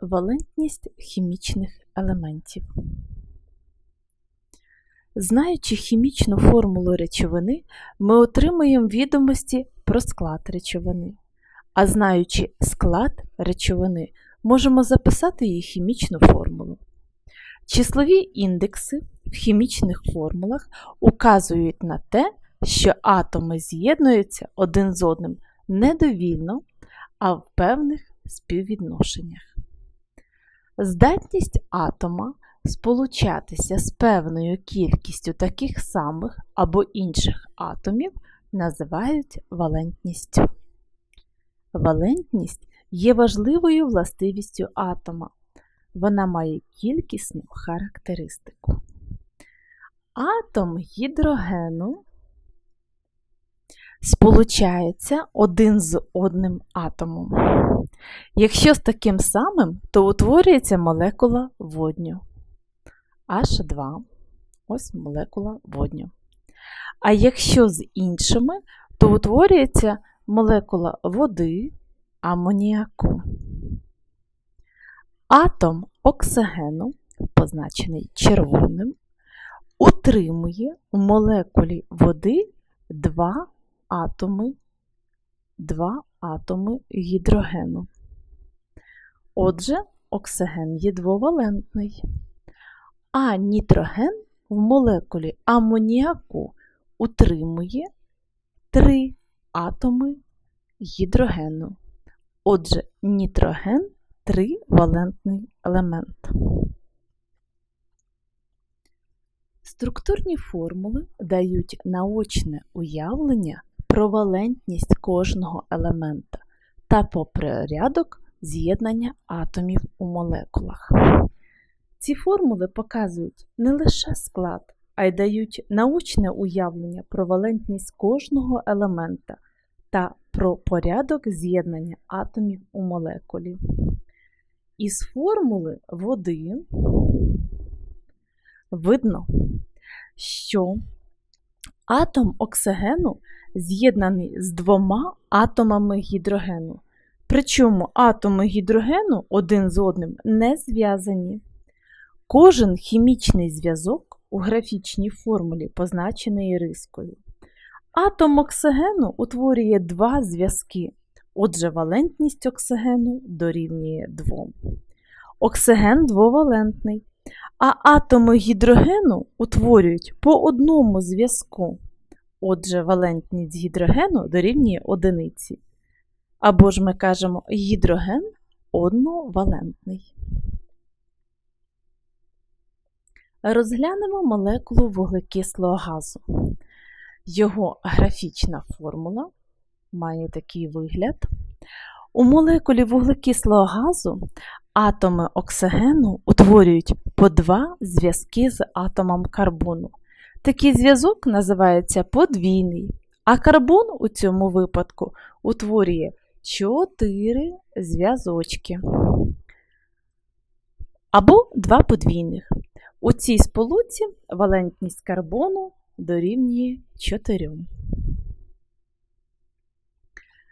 Валентність хімічних елементів. Знаючи хімічну формулу речовини, ми отримуємо відомості про склад речовини. А знаючи склад речовини, можемо записати її хімічну формулу. Числові індекси в хімічних формулах указують на те, що атоми з'єднуються один з одним не довільно, а в певних співвідношеннях. Здатність атома сполучатися з певною кількістю таких самих або інших атомів називають валентністю. Валентність є важливою властивістю атома. Вона має кількісну характеристику. Атом гідрогену сполучається один з одним атомом. Якщо з таким самим, то утворюється молекула водню. H2. Ось молекула водню. А якщо з іншими, то утворюється молекула води амоніаку. Атом оксигену, позначений червоним, утримує у молекулі води два атоми, два атоми гідрогену. Отже, оксиген є двовалентний, а нітроген в молекулі амоніаку утримує три атоми гідрогену. Отже, нітроген тривалентний елемент. Структурні формули дають наочне уявлення про валентність кожного елемента та про порядок з'єднання атомів у молекулах. Ці формули показують не лише склад, а й дають научне уявлення про валентність кожного елемента та про порядок з'єднання атомів у молекулі. Із формули води видно, що атом оксигену з'єднаний з двома атомами гідрогену. Причому атоми гідрогену один з одним не зв'язані. Кожен хімічний зв'язок у графічній формулі позначений рискою. Атом оксигену утворює два зв'язки, отже, валентність оксигену дорівнює 2. Оксиген двовалентний, а атоми гідрогену утворюють по одному зв'язку. Отже, валентність гідрогену дорівнює одиниці. Або ж ми кажемо гідроген одновалентний. Розглянемо молекулу вуглекислого газу. Його графічна формула має такий вигляд. У молекулі вуглекислого газу атоми оксигену утворюють по два зв'язки з атомом карбону. Такий зв'язок називається подвійний, а карбон у цьому випадку утворює 4 зв'язочки або два подвійних. У цій сполуці валентність карбону дорівнює 4.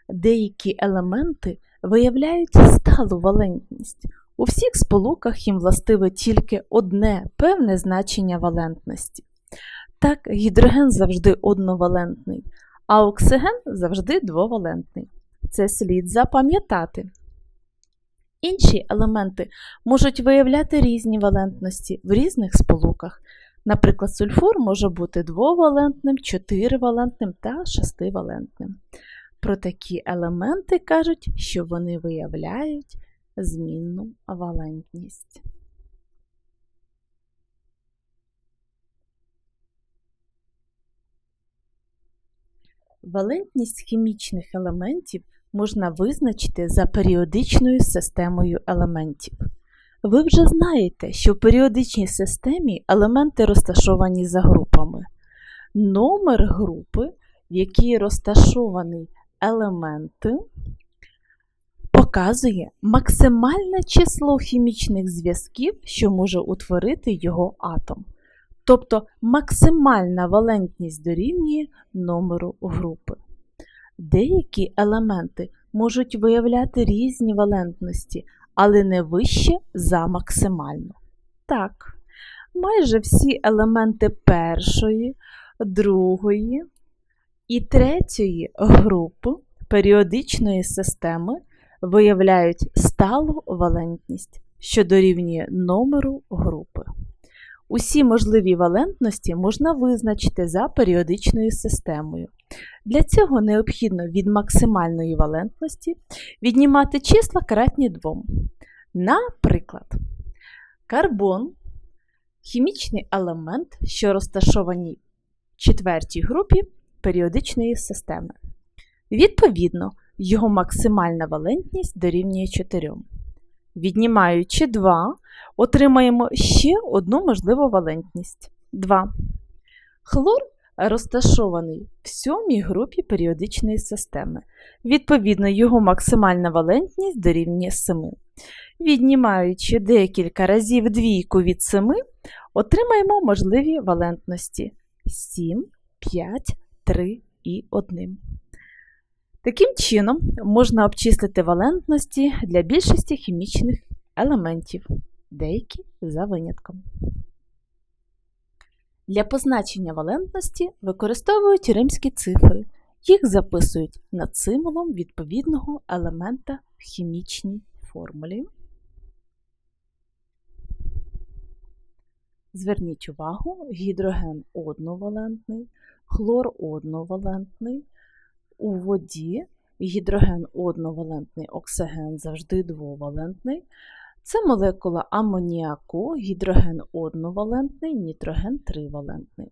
Деякі елементи виявляють сталу валентність. У всіх сполуках їм властиве тільки одне певне значення валентності. Так, гідроген завжди одновалентний, а оксиген завжди двовалентний. Це слід запам'ятати. Інші елементи можуть виявляти різні валентності в різних сполуках. Наприклад, сульфур може бути двовалентним, чотиривалентним та шестивалентним. Про такі елементи кажуть, що вони виявляють змінну валентність. Валентність хімічних елементів можна визначити за періодичною системою елементів. Ви вже знаєте, що в періодичній системі елементи розташовані за групами. Номер групи, в якій розташований елементи, показує максимальне число хімічних зв'язків, що може утворити його атом. Тобто максимальна валентність дорівнює номеру групи. Деякі елементи можуть виявляти різні валентності, але не вище за максимальну. Так, майже всі елементи першої, другої і третьої групи періодичної системи виявляють сталу валентність, що дорівнює номеру групи. Усі можливі валентності можна визначити за періодичною системою. Для цього необхідно від максимальної валентності віднімати числа кратні 2. Наприклад, карбон хімічний елемент, що розташований в четвертій групі періодичної системи. Відповідно, його максимальна валентність дорівнює 4. Віднімаючи 2, отримаємо ще одну можливу валентність 2. Хлор розташований в сьомій групі періодичної системи. Відповідно, його максимальна валентність дорівнює 7. Віднімаючи декілька разів двійку від 7, отримаємо можливі валентності 7, 5, 3 і 1. Таким чином, можна обчислити валентності для більшості хімічних елементів, деякі за винятком. Для позначення валентності використовують римські цифри. Їх записують над символом відповідного елемента в хімічній формулі. Зверніть увагу, гідроген одновалентний, хлор одновалентний. У воді гідроген одновалентний, оксиген завжди двовалентний. Це молекула амоніаку, гідроген одновалентний, нітроген тривалентний.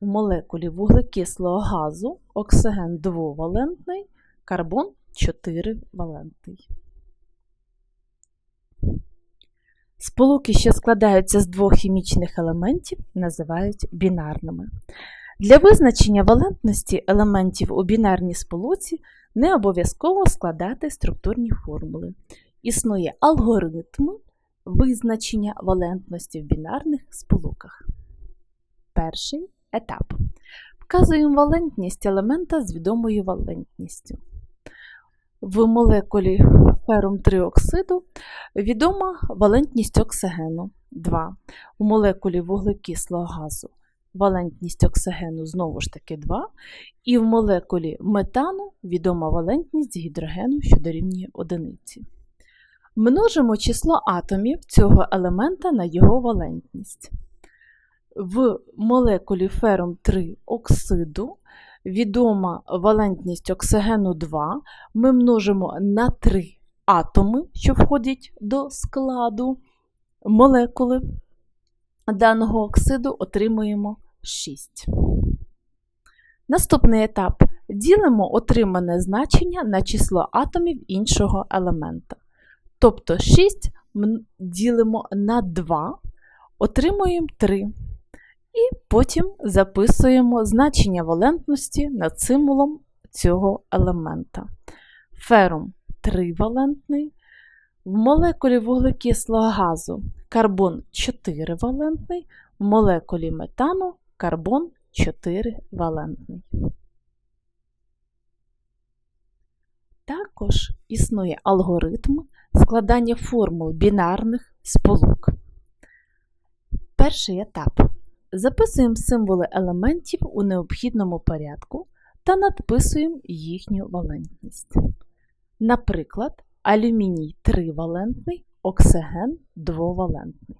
У молекулі вуглекислого газу оксиген двовалентний, карбон 4-валентний. Сполуки, що складаються з двох хімічних елементів, називають бінарними. Для визначення валентності елементів у бінарній сполуці не обов'язково складати структурні формули. Існує алгоритм визначення валентності в бінарних сполуках. Перший етап. Вказуємо валентність елемента з відомою валентністю. В молекулі ферум 3 оксиду відома валентність оксигену 2. У молекулі вуглекислого газу валентність оксигену знову ж таки 2. І в молекулі метану відома валентність гідрогену, що дорівнює одиниці. Множимо число атомів цього елемента на його валентність. В молекулі ферум 3 оксиду відома валентність оксигену 2, ми множимо на 3 атоми, що входять до складу молекули даного оксиду, отримуємо 6. Наступний етап. Ділимо отримане значення на число атомів іншого елемента. Тобто 6 ділимо на 2, отримуємо 3. І потім записуємо значення валентності над символом цього елемента. Ферум тривалентний. В молекулі вуглекислого газу карбон 4-валентний, в молекулі метану карбон 4-валентний. Також існує алгоритм складання формул бінарних сполук. Перший етап. Записуємо символи елементів у необхідному порядку та надписуємо їхню валентність. Наприклад, алюміній тривалентний, оксиген двовалентний.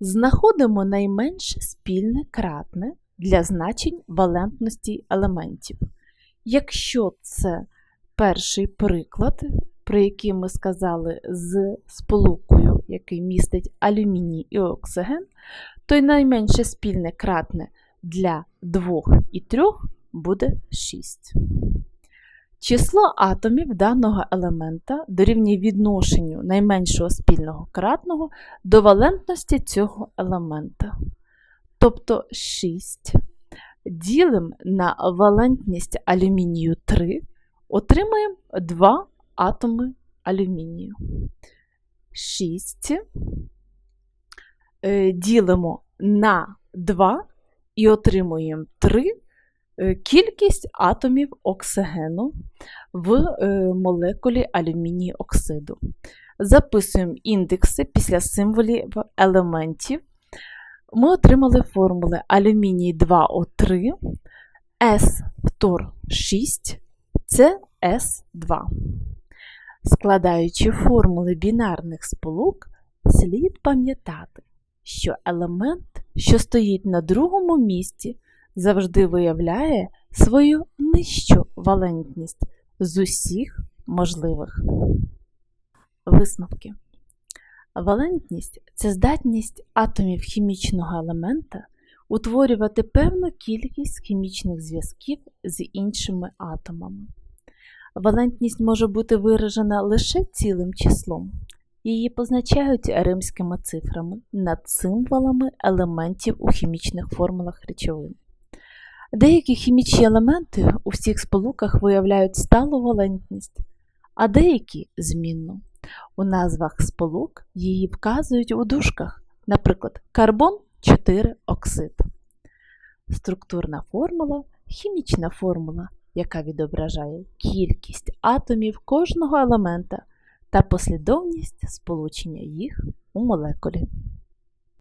Знаходимо найменш спільне кратне для значень валентності елементів. Якщо це перший приклад, про який ми сказали з сполукою, який містить алюміній і оксиген, то й найменше спільне кратне для 2 і 3 буде 6. Число атомів даного елемента дорівнює відношенню найменшого спільного кратного до валентності цього елемента. Тобто 6 ділимо на валентність алюмінію 3, отримаємо 2 атоми алюмінію. 6 е, ділимо на 2 і отримуємо 3 Е, кількість атомів оксигену в е, молекулі алюміній оксиду. записуємо індекси після символів елементів. Ми отримали формули алюміній 2О3, С фтор 6, СС2. Складаючи формули бінарних сполук, слід пам'ятати, що елемент, що стоїть на другому місці, завжди виявляє свою нижчу валентність з усіх можливих. Висновки. Валентність це здатність атомів хімічного елемента утворювати певну кількість хімічних зв'язків з іншими атомами. Валентність може бути виражена лише цілим числом. Її позначають римськими цифрами над символами елементів у хімічних формулах речовин. Деякі хімічні елементи у всіх сполуках виявляють сталу валентність, а деякі змінну. У назвах сполук її вказують у дужках, наприклад, карбон 4 оксид. Структурна формула хімічна формула, яка відображає кількість атомів кожного елемента та послідовність сполучення їх у молекулі.